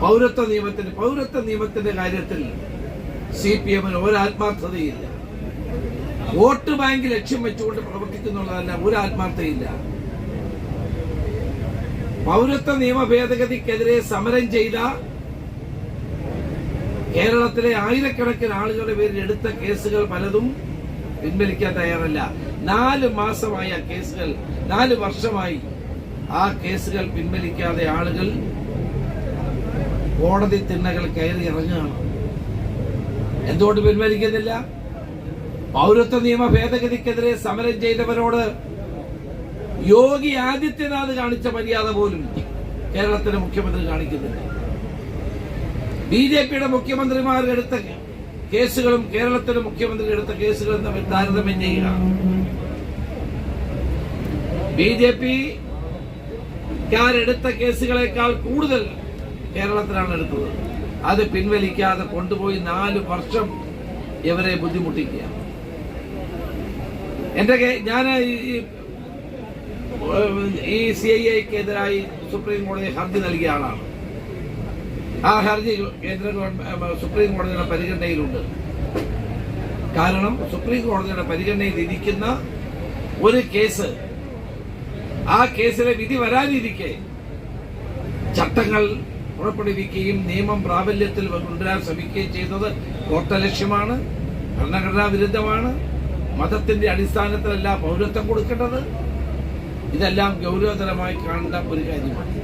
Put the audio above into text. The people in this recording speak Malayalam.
പൗരത്വ നിയമത്തിന്റെ പൗരത്വ നിയമത്തിന്റെ കാര്യത്തിൽ സി പി എമ്മിന് ഒരാത്മാർത്ഥതയില്ല. വോട്ട് ബാങ്ക് ലക്ഷ്യം വെച്ചുകൊണ്ട് പ്രവർത്തിക്കുന്നുള്ളതല്ല ഒരു ആത്മാർത്ഥതയില്ല പൗരത്വ നിയമ ഭേദഗതിക്കെതിരെ സമരം ചെയ്ത കേരളത്തിലെ ആയിരക്കണക്കിന് ആളുകളുടെ പേരിൽ എടുത്ത കേസുകൾ പലതും പിൻവലിക്കാൻ തയ്യാറല്ല. നാല് മാസമായി ആ കേസുകൾ നാല് വർഷമായി ആ കേസുകൾ പിൻവലിക്കാതെ ആളുകൾ കോടതി തിണ്ണകൾ കയറി ഇറങ്ങുകയാണ്. എന്തുകൊണ്ട് പിൻവലിക്കുന്നില്ല? പൗരത്വ നിയമ ഭേദഗതിക്കെതിരെ സമരം ചെയ്തവരോട് യോഗി ആദിത്യനാഥ് കാണിച്ച മര്യാദ പോലും കേരളത്തിലെ മുഖ്യമന്ത്രി കാണിക്കുന്നില്ല. ബി ജെ പിയുടെ മുഖ്യമന്ത്രിമാർ എടുത്ത കേസുകളും കേരളത്തിലെ മുഖ്യമന്ത്രി എടുത്ത കേസുകളും തമ്മിൽ താരതമ്യം ചെയ്യുക ബി ജെ പിക്കാരെടുത്ത കേസുകളെക്കാൾ കൂടുതൽ കേരളത്തിലാണ് എടുത്തത്. അത് പിൻവലിക്കാതെ കൊണ്ടുപോയി നാല് വർഷം ഇവരെ ബുദ്ധിമുട്ടിക്കുക. എന്റെ ഞാൻ ഈ സി ഐ എക്കെതിരായി സുപ്രീം കോടതി ഹർജി നൽകിയ ആളാണ്. ആ ഹർജി കേന്ദ്ര സുപ്രീം കോടതിയുടെ പരിഗണനയിലുണ്ട്. കാരണം സുപ്രീം കോടതിയുടെ പരിഗണനയിൽ ഇരിക്കുന്ന ഒരു കേസ് ആ കേസിലെ വിധി വരാനിരിക്കെ ചട്ടങ്ങൾ പുറപ്പെടുവിക്കുകയും നിയമം പ്രാബല്യത്തിൽ കൊണ്ടുവരാൻ ശ്രമിക്കുകയും ചെയ്യുന്നത് കോട്ടലക്ഷ്യമാണ് ഭരണഘടനാ വിരുദ്ധമാണ്. മതത്തിന്റെ അടിസ്ഥാനത്തിലല്ല പൗരത്വം കൊടുക്കേണ്ടത്. ഇതെല്ലാം ഗൗരവതരമായി കാണേണ്ട ഒരു കാര്യമാണ്.